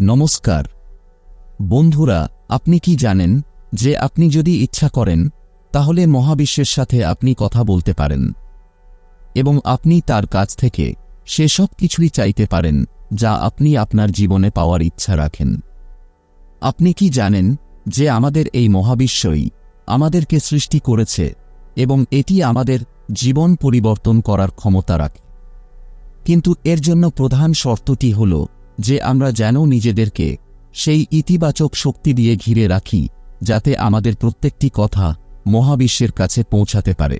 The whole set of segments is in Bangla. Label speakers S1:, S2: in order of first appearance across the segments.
S1: নমস্কার। বন্ধুরা, আপনি কি জানেন যে আপনি যদি ইচ্ছা করেন, তাহলে মহাবিশ্বের সাথে আপনি কথা বলতে পারেন। এবং আপনি তার কাছ থেকে সেসব কিছুই চাইতে পারেন যা আপনি আপনার জীবনে পাওয়ার ইচ্ছা রাখেন। আপনি কি জানেন যে আমাদের এই মহাবিশ্বই আমাদেরকে সৃষ্টি করেছে এবং এটি আমাদের জীবন পরিবর্তন করার ক্ষমতা রাখে। কিন্তু এর জন্য প্রধান শর্তটি হল যে আমরা যেন নিজেদেরকে সেই ইতিবাচক শক্তি দিয়ে ঘিরে রাখি, যাতে আমাদের প্রত্যেকটি কথা মহাবিশ্বের কাছে পৌঁছাতে পারে।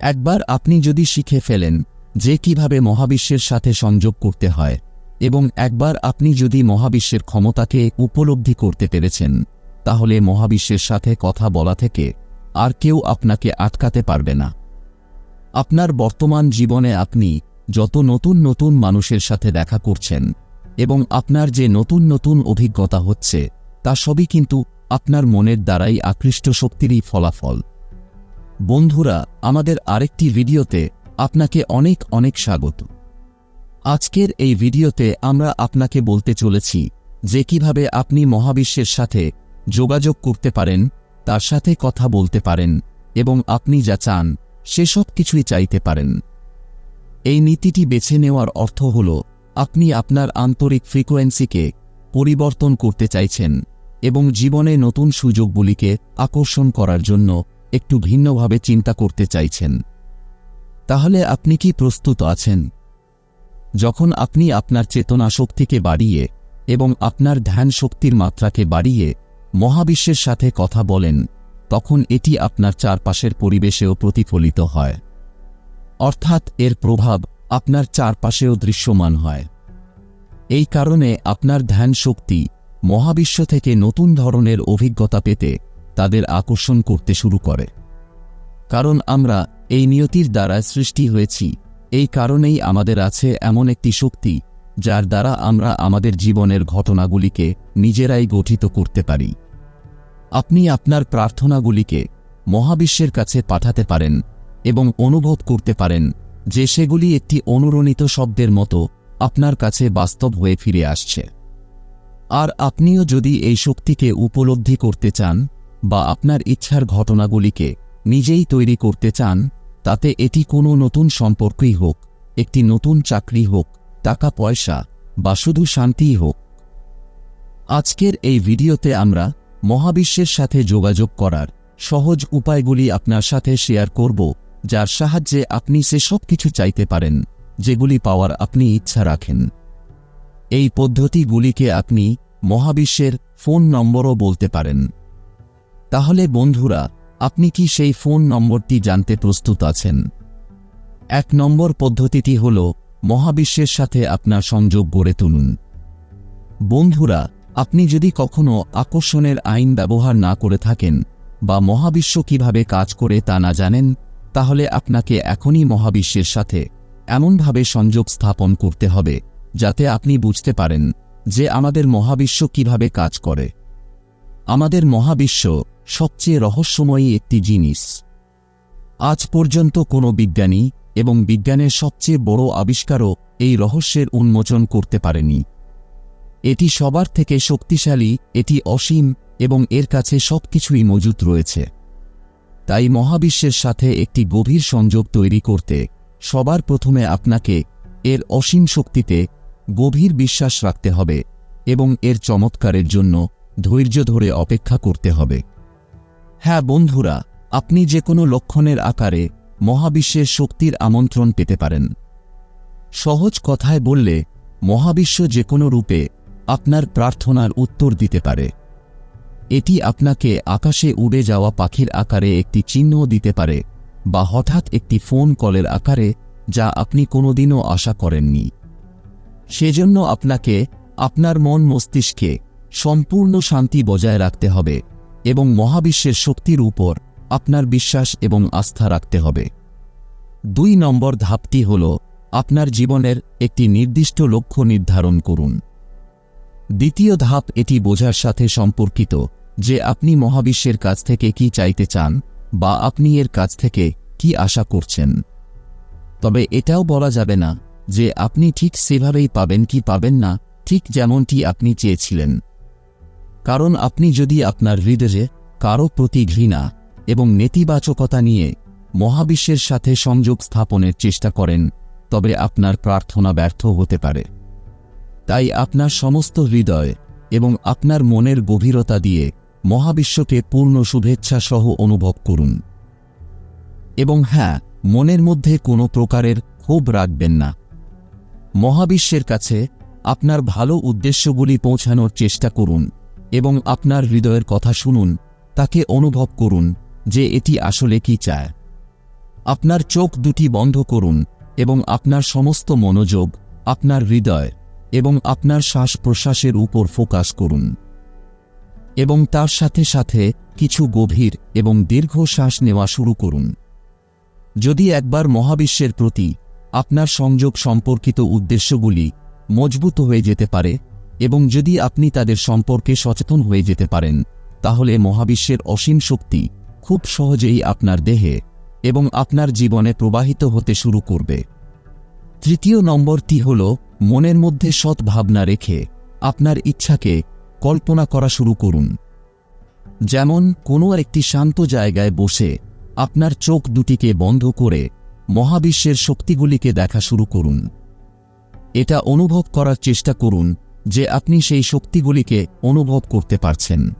S1: একবার আপনি যদি শিখে ফেলেন যে কীভাবে মহাবিশ্বের সাথে সংযোগ করতে হয় এবং একবার আপনি যদি মহাবিশ্বের ক্ষমতাকে উপলব্ধি করতে পেরেছেন, তাহলে মহাবিশ্বের সাথে কথা বলা থেকে আর কেউ আপনাকে আটকাতে পারবে না। আপনার বর্তমান জীবনে আপনি যত নতুন নতুন মানুষের সাথে দেখা করছেন এবং আপনার যে নতুন নতুন অভিজ্ঞতা হচ্ছে, তা সবই কিন্তু আপনার মনের দ্বারাই আকৃষ্ট শক্তিরই ফলাফল। বন্ধুরা, আমাদের আরেকটি ভিডিওতে আপনাকে অনেক অনেক স্বাগত। আজকের এই ভিডিওতে আমরা আপনাকে বলতে চলেছি যে কীভাবে আপনি মহাবিশ্বের সাথে যোগাযোগ করতে পারেন, তার সাথে কথা বলতে পারেন এবং আপনি যা চান, সেসব কিছুই চাইতে পারেন। এই নীতিটি বেছে নেওয়ার অর্থ হল আপনি আপনার আন্তরিক ফ্রিকোয়েন্সিকে পরিবর্তন করতে চাইছেন এবং জীবনে নতুন সুযোগগুলিকে আকর্ষণ করার জন্য একটু ভিন্নভাবে চিন্তা করতে চাইছেন। তাহলে আপনি কি প্রস্তুত আছেন? যখন আপনি আপনার চেতনা শক্তিকে বাড়িয়ে এবং আপনার ধ্যান শক্তির মাত্রাকে বাড়িয়ে মহাবিশ্বের সাথে কথা বলেন, তখন এটি আপনার চারপাশের পরিবেশেও প্রতিফলিত হয়। অর্থাৎ এর প্রভাব আপনার চারপাশেও দৃশ্যমান হয়। এই কারণে আপনার ধ্যান শক্তি মহাবিশ্ব থেকে নতুন ধরনের অভিজ্ঞতা পেতে তাদের আকর্ষণ করতে শুরু করে। কারণ আমরা এই নিয়তির দ্বারা সৃষ্টি হয়েছি, এই কারণেই আমাদের আছে এমন একটি শক্তি যার দ্বারা আমরা আমাদের জীবনের ঘটনাগুলিকে নিজেরাই গঠিত করতে পারি। আপনি আপনার প্রার্থনাগুলিকে মহাবিশ্বের কাছে পাঠাতে পারেন এবং অনুভব করতে পারেন যে সেগুলি একটি অনুরণিত শব্দের মতো আপনার কাছে বাস্তব হয়ে ফিরে আসছে। আর আপনিও যদি এই শক্তিকে উপলব্ধি করতে চান বা আপনার ইচ্ছার ঘটনাগুলিকে নিজেই তৈরি করতে চান, তাতে এটি কোনো নতুন সম্পর্কই হোক, একটি নতুন চাকরি হোক, টাকা পয়সা বা শুধু শান্তিই হোক। আজকের এই ভিডিওতে আমরা মহাবিশ্বের সাথে যোগাযোগ করার সহজ উপায়গুলি আপনার সাথে শেয়ার করব। যার সাহায্যে আপনি সেসব কিছু চাইতে পারেন, যেগুলি পাওয়ার আপনি ইচ্ছা রাখেন। এই পদ্ধতিগুলিকে আপনি মহাবিশ্বের ফোন নম্বরও বলতে পারেন। তাহলে বন্ধুরা, আপনি কি সেই ফোন নম্বরটি জানতে প্রস্তুত আছেন? এক নম্বর পদ্ধতিটি হল মহাবিশ্বের সাথে আপনার সংযোগ গড়ে তুলুন। বন্ধুরা, আপনি যদি কখনো আকর্ষণের আইন ব্যবহার না করে থাকেন বা মহাবিশ্ব কীভাবে কাজ করে তা না জানেন তাহলে আপনাকে এখনই মহাবিশ্বের সাথে এমনভাবে সংযোগ স্থাপন করতে হবে, যাতে আপনি বুঝতে পারেন যে আমাদের মহাবিশ্ব কীভাবে কাজ করে। আমাদের মহাবিশ্ব সবচেয়ে রহস্যময়ী একটি জিনিস। আজ পর্যন্ত কোনো বিজ্ঞানী এবং বিজ্ঞানের সবচেয়ে বড় আবিষ্কারও এই রহস্যের উন্মোচন করতে পারেনি। এটি সবার থেকে শক্তিশালী, এটি অসীম এবং এর কাছে সবকিছুই মজুত রয়েছে। তাই মহাবিশ্বের সাথে একটি গভীর সংযোগ তৈরি করতে সবার প্রথমে আপনাকে এর অসীম শক্তিতে গভীর বিশ্বাস রাখতে হবে এবং এর চমৎকারের জন্য ধৈর্য ধরে অপেক্ষা করতে হবে। হ্যাঁ বন্ধুরা, আপনি যে কোনো লক্ষণের আকারে মহাবিশ্বের শক্তির আমন্ত্রণ পেতে পারেন। সহজ কথায় বললে, মহাবিশ্ব যে কোনো রূপে আপনার প্রার্থনার উত্তর দিতে পারে। এটি আপনাকে আকাশে উড়ে যাওয়া পাখির আকারে একটি চিহ্ন দিতে পারে, বা হঠাৎ একটি ফোন কলের আকারে, যা আপনি কোনোদিনও আশা করেননি। সেজন্য আপনাকে, আপনার মন মস্তিষ্কে, সম্পূর্ণ শান্তি বজায় রাখতে হবে, এবং মহাবিশ্বের শক্তির উপর আপনার বিশ্বাস এবং আস্থা রাখতে হবে। দুই নম্বর ধাপটি হল, আপনার জীবনের একটি নির্দিষ্ট লক্ষ্য নির্ধারণ করুন। দ্বিতীয় ধাপ এটি বোঝার সাথে সম্পর্কিত, যে আপনি মহাবিশ্বের কাছ থেকে কি চাইতে চান, বা আপনি এর কাছ থেকে কি আশা করছেন। তবে এটাও বলা যাবে না, যে আপনি ঠিক সেভাবেই পাবেন কি পাবেন না, ঠিক যেমনটি আপনি চেয়েছিলেন। কারণ আপনি যদি আপনার হৃদয়ে কারও প্রতি ঘৃণা এবং নেতিবাচকতা নিয়ে মহাবিশ্বের সাথে সংযোগ স্থাপনের চেষ্টা করেন, তবে আপনার প্রার্থনা ব্যর্থ হতে পারে। তাই আপনার সমস্ত হৃদয় এবং আপনার মনের গভীরতা দিয়ে মহাবিশ্বকে পূর্ণ শুভেচ্ছা সহ অনুভব করুন। এবং হ্যাঁ মনের মধ্যে কোনো প্রকারের ক্ষোভ রাখবেন না। মহাবিশ্বের কাছে আপনার ভালো উদ্দেশ্যগুলি পৌঁছানোর চেষ্টা করুন এবং আপনার হৃদয়ের কথা শুনুন, তাকে অনুভব করুন যে এটি আসলে কি চায়। আপনার চোখ দুটি বন্ধ করুন এবং আপনার সমস্ত মনোযোগ আপনার হৃদয় এবং আপনার শ্বাস প্রশ্বাসের উপর ফোকাস করুন। এবং তার সাথে সাথে কিছু গভীর এবং দীর্ঘ শ্বাস নেওয়া শুরু করুন। যদি একবার মহাবিশ্বের প্রতি আপনার সংযোগ সম্পর্কিত উদ্দেশ্যগুলি মজবুত হয়ে যেতে পারে এবং যদি আপনি তাদের সম্পর্কে সচেতন হয়ে যেতে পারেন, তাহলে মহাবিশ্বের অসীম শক্তি খুব সহজেই আপনার দেহে এবং আপনার জীবনে প্রবাহিত হতে শুরু করবে। তৃতীয় নম্বরটি হল, মনের মধ্যে সৎ ভাবনা রেখে আপনার ইচ্ছাকে কল্পনা করা শুরু করুন। যেমন, কোনো একটি শান্ত জায়গায় বসে আপনার চোখ দুটিকে বন্ধ করে মহাবিশ্বের শক্তিগুলিকে দেখা শুরু করুন। এটা অনুভব করার চেষ্টা করুন যে আপনি সেই শক্তিগুলিকে অনুভব করতে পারছেন।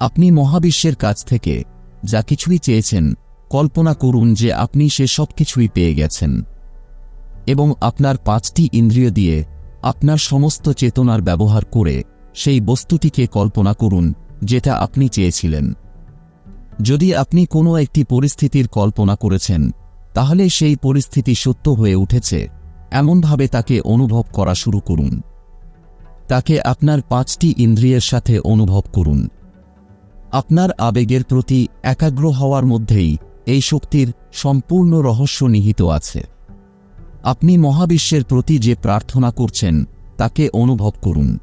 S1: আপনি মহাবিশ্বের কাছ থেকে যা কিছুই চেয়েছেন কল্পনা করুন যে আপনি সে সব কিছুই পেয়ে গেছেন। এবং আপনার পাঁচটি ইন্দ্রিয় দিয়ে আপনার সমস্ত চেতনার ব্যবহার করে সেই বস্তুটিকে কল্পনা করুন, যেটা আপনি চেয়েছিলেন। যদি আপনি কোনো একটি পরিস্থিতির কল্পনা করেছেন, তাহলে সেই পরিস্থিতি সত্য হয়ে উঠেছে। এমনভাবে তাকে অনুভব করা শুরু করুন। তাকে আপনার পাঁচটি ইন্দ্রিয়ের সাথে অনুভব করুন। আপনার আবেগের প্রতি একাগ্র হওয়ার মধ্যেই এই শক্তির সম্পূর্ণ রহস্য নিহিত আছে। আপনি মহাবিশ্বের প্রতি যে প্রার্থনা করছেন, তাকে অনুভব করুন।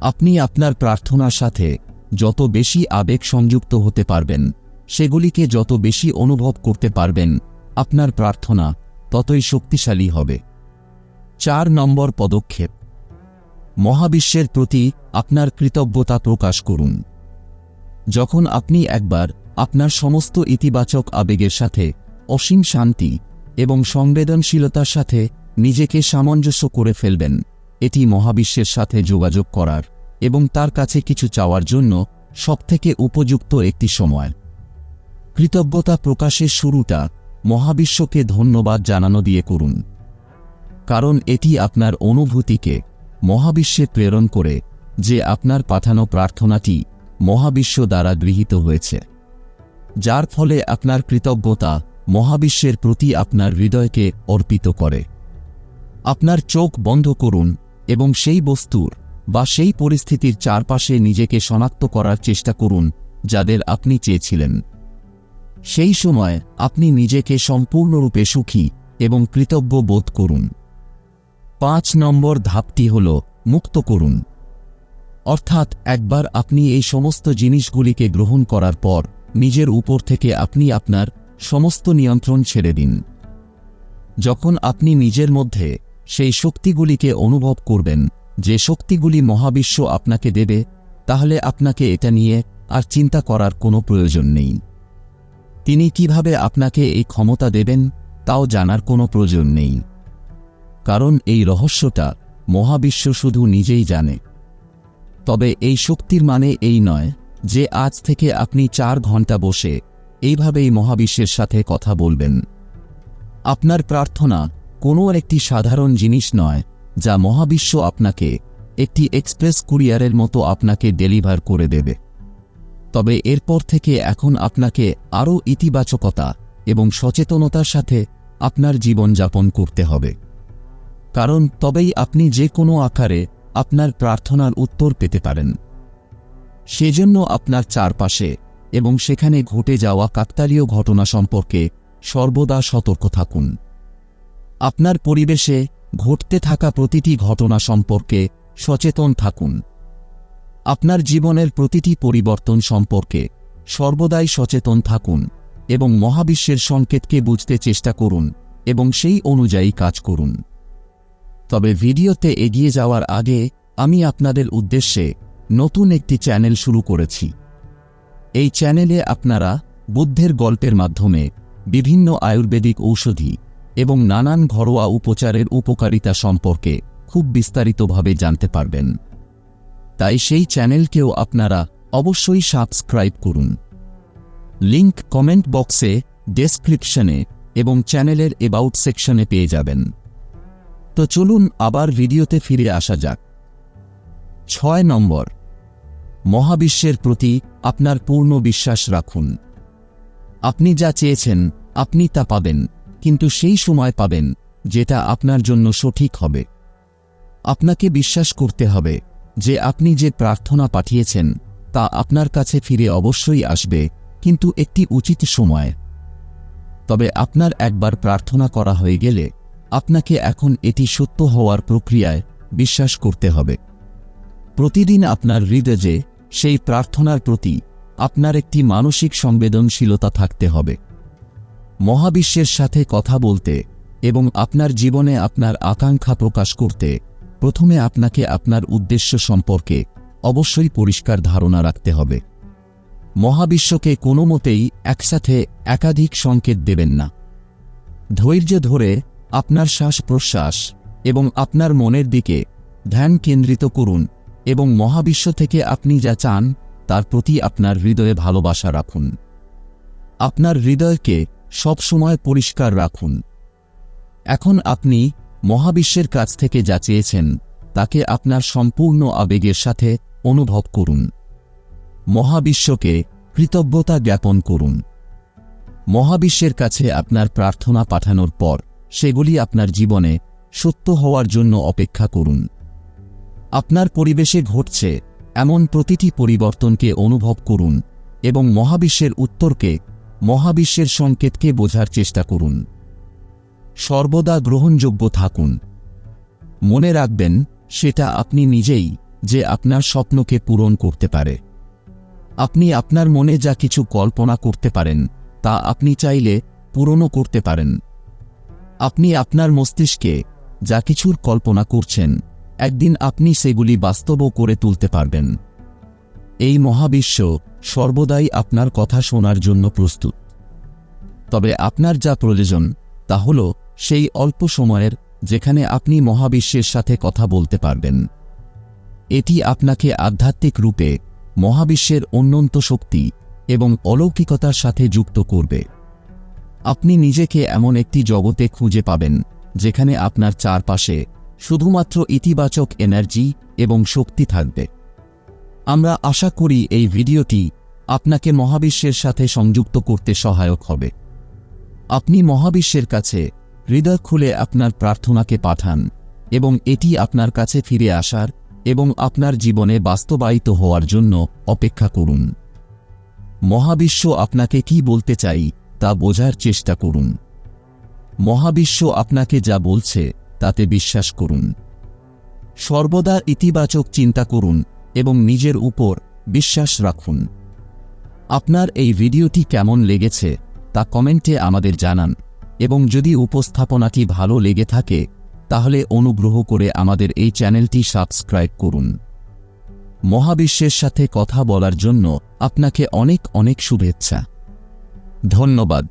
S1: আপনি আপনার প্রার্থনার সাথে যত বেশি আবেগ সংযুক্ত হতে পারবেন, সেগুলিকে যত বেশি অনুভব করতে পারবেন, আপনার প্রার্থনা ততই শক্তিশালী হবে। চার নম্বর পদক্ষেপ। মহাবিশ্বের প্রতি আপনার কৃতজ্ঞতা প্রকাশ করুন। যখন আপনি একবার আপনার সমস্ত ইতিবাচক আবেগের সাথে অসীম শান্তি এবং সংবেদনশীলতার সাথে নিজেকে সামঞ্জস্য করে ফেলবেন। এটি মহাবিশ্বের সাথে যোগাযোগ করার এবং তার কাছে কিছু চাওয়ার জন্য সবথেকে উপযুক্ত একটি সময়। কৃতজ্ঞতা প্রকাশের শুরুটা মহাবিশ্বকে ধন্যবাদ জানানো দিয়ে করুন। কারণ এটি আপনার অনুভূতিকে মহাবিশ্বে প্রেরণ করে যে আপনার পাঠানো প্রার্থনাটি মহাবিশ্ব দ্বারা গৃহীত হয়েছে, যার ফলে আপনার কৃতজ্ঞতা মহাবিশ্বের প্রতি আপনার হৃদয়কে অর্পিত করে। আপনার চোখ বন্ধ করুন এবং সেই বস্তুর বা সেই পরিস্থিতির চারপাশে নিজেকে শনাক্ত করার চেষ্টা করুন যাদের আপনি চেয়েছিলেন। সেই সময় আপনি নিজেকে সম্পূর্ণরূপে সুখী এবং কৃতজ্ঞ বোধ করুন। পাঁচ নম্বর ধাপটি হল মুক্ত করুন। অর্থাৎ একবার আপনি এই সমস্ত জিনিসগুলিকে গ্রহণ করার পর নিজের উপর থেকে আপনি আপনার সমস্ত নিয়ন্ত্রণ ছেড়ে দিন। যখন আপনি নিজের মধ্যে সেই শক্তিগুলিকে অনুভব করবেন, যে শক্তিগুলি মহাবিশ্ব আপনাকে দেবে, তাহলে আপনাকে এটা নিয়ে আর চিন্তা করার কোনো প্রয়োজন নেই। তিনি কীভাবে আপনাকে এই ক্ষমতা দেবেন, তাও জানার কোনো প্রয়োজন নেই। কারণ এই রহস্যটা মহাবিশ্ব শুধু নিজেই জানে। তবে এই শক্তির মানে এই নয় যে আজ থেকে আপনি চার ঘণ্টা বসে এইভাবেই মহাবিশ্বের সাথে কথা বলবেন। আপনার প্রার্থনা কোনো একটি সাধারণ জিনিস নয়, যা মহাবিশ্ব আপনাকে একটি এক্সপ্রেস কুরিয়ারের মতো আপনাকে ডেলিভার করে দেবে। তবে এরপর থেকে এখন আপনাকে আরও ইতিবাচকতা এবং সচেতনতার সাথে আপনার জীবনযাপন করতে হবে। কারণ তবেই আপনি যে কোনো আকারে আপনার প্রার্থনার উত্তর পেতে পারেন। সেজন্য আপনার চারপাশে এবং সেখানে ঘটে যাওয়া কাকতালীয় ঘটনা সম্পর্কে সর্বদা সতর্ক থাকুন। আপনার পরিবেশে ঘটতে থাকা প্রতিটি ঘটনা সম্পর্কে সচেতন থাকুন। আপনার জীবনের প্রতিটি পরিবর্তন সম্পর্কে সর্বদাই সচেতন থাকুন এবং মহাবিশ্বের সংকেতকে বুঝতে চেষ্টা করুন এবং সেই অনুযায়ী কাজ করুন। তবে ভিডিওতে এগিয়ে যাওয়ার আগে আমি আপনাদের উদ্দেশ্যে নতুন একটি চ্যানেল শুরু করেছি। এই চ্যানেলে আপনারা বুদ্ধের গল্পের মাধ্যমে বিভিন্ন আয়ুর্বেদিক ঔষধি এবং নানান ঘরোয়া উপচারের উপকারিতা সম্পর্কে খুব বিস্তারিতভাবে জানতে পারবেন। তাই সেই চ্যানেলকেও আপনারা অবশ্যই সাবস্ক্রাইব করুন। লিংক কমেন্ট বক্সে, ডেসক্রিপশনে এবং চ্যানেলের এবাউট সেকশনে পেয়ে যাবেন। তো চলুন আবার ভিডিওতে ফিরে আসা যাক। ছয় নম্বর মহাবিশ্বের প্রতি আপনার পূর্ণ বিশ্বাস রাখুন। আপনি যা চেয়েছেন, আপনি তা পাবেন, কিন্তু সেই সময় পাবেন, যেটা আপনার জন্য সঠিক হবে। আপনাকে বিশ্বাস করতে হবে যে আপনি যে প্রার্থনা পাঠিয়েছেন, তা আপনার কাছে ফিরে অবশ্যই আসবে, কিন্তু একটি উচিত সময়। তবে আপনার একবার প্রার্থনা করা হয়ে গেলে, আপনাকে এখন এটি সত্য হওয়ার প্রক্রিয়ায় বিশ্বাস করতে হবে। প্রতিদিন আপনার হৃদয়ে সেই প্রার্থনার প্রতি আপনার একটি মানসিক সংবেদনশীলতা থাকতে হবে। মহাবিশ্বের সাথে কথা বলতে এবং আপনার জীবনে আপনার আকাঙ্ক্ষা প্রকাশ করতে প্রথমে আপনাকে আপনার উদ্দেশ্য সম্পর্কে অবশ্যই পরিষ্কার ধারণা রাখতে হবে। মহাবিশ্বকে কোনো মতেই একসাথে একাধিক সংকেত দেবেন না। ধৈর্য ধরে আপনার শ্বাস প্রশ্বাস এবং আপনার মনের দিকে ধ্যান কেন্দ্রিত করুন। এবং মহাবিশ্ব থেকে আপনি যা চান, তার প্রতি আপনার হৃদয়ে ভালোবাসা রাখুন। আপনার হৃদয়কে সবসময় পরিষ্কার রাখুন। এখন আপনি মহাবিশ্বের কাছ থেকে যা চেয়েছেন, তাকে আপনার সম্পূর্ণ আবেগের সাথে অনুভব করুন। মহাবিশ্বকে কৃতজ্ঞতা জ্ঞাপন করুন। মহাবিশ্বের কাছে আপনার প্রার্থনা পাঠানোর পর, সেগুলি আপনার জীবনে সত্য হওয়ার জন্য অপেক্ষা করুন। আপনার পরিবেশে ঘটছে এমন প্রতিটি পরিবর্তনকে অনুভব করুন এবং মহাবিশ্বের উত্তরকে, মহাবিশ্বের সংকেতকে বোঝার চেষ্টা করুন। সর্বদা গ্রহণযোগ্য থাকুন। মনে রাখবেন, সেটা আপনি নিজেই, যে আপনার স্বপ্নকে পূরণ করতে পারে। আপনি আপনার মনে যা কিছু কল্পনা করতে পারেন, তা আপনি চাইলে পূরণও করতে পারেন। আপনি আপনার মস্তিষ্কে যা কিছুর কল্পনা করছেন একদিন আপনি সেগুলি বাস্তবও করে তুলতে পারবেন। এই মহাবিশ্ব সর্বদাই আপনার কথা শোনার জন্য প্রস্তুত। তবে আপনার যা প্রয়োজন, তা হল সেই অল্প সময়ের যেখানে আপনি মহাবিশ্বের সাথে কথা বলতে পারবেন। এটি আপনাকে আধ্যাত্মিক রূপে মহাবিশ্বের অন্যন্ত শক্তি এবং অলৌকিকতার সাথে যুক্ত করবে। আপনি নিজেকে এমন একটি জগতে খুঁজে পাবেন, যেখানে আপনার চারপাশে শুধুমাত্র ইতিবাচক এনার্জি এবং শক্তি থাকবে। আমরা আশা করি এই ভিডিওটি আপনাকে মহাবিশ্বের সাথে সংযুক্ত করতে সহায়ক হবে। আপনি মহাবিশ্বের কাছে হৃদয় খুলে আপনার প্রার্থনাকে পাঠান এবং এটি আপনার কাছে ফিরে আসার এবং আপনার জীবনে বাস্তবায়িত হওয়ার জন্য অপেক্ষা করুন। মহাবিশ্ব আপনাকে কি বলতে চাই তা বোঝার চেষ্টা করুন। মহাবিশ্ব আপনাকে যা বলছে তাতে বিশ্বাস করুন। সর্বদা ইতিবাচক চিন্তা করুন এবং নিজের উপর বিশ্বাস রাখুন। আপনার এই ভিডিওটি কেমন লেগেছে তা কমেন্টে আমাদের জানান এবং যদি উপস্থাপনাটি ভালো লেগে থাকে, তাহলে অনুগ্রহ করে আমাদের এই চ্যানেলটি সাবস্ক্রাইব করুন। মহাবিশ্বের সাথে কথা বলার জন্য আপনাকে অনেক অনেক শুভেচ্ছা। ধন্যবাদ।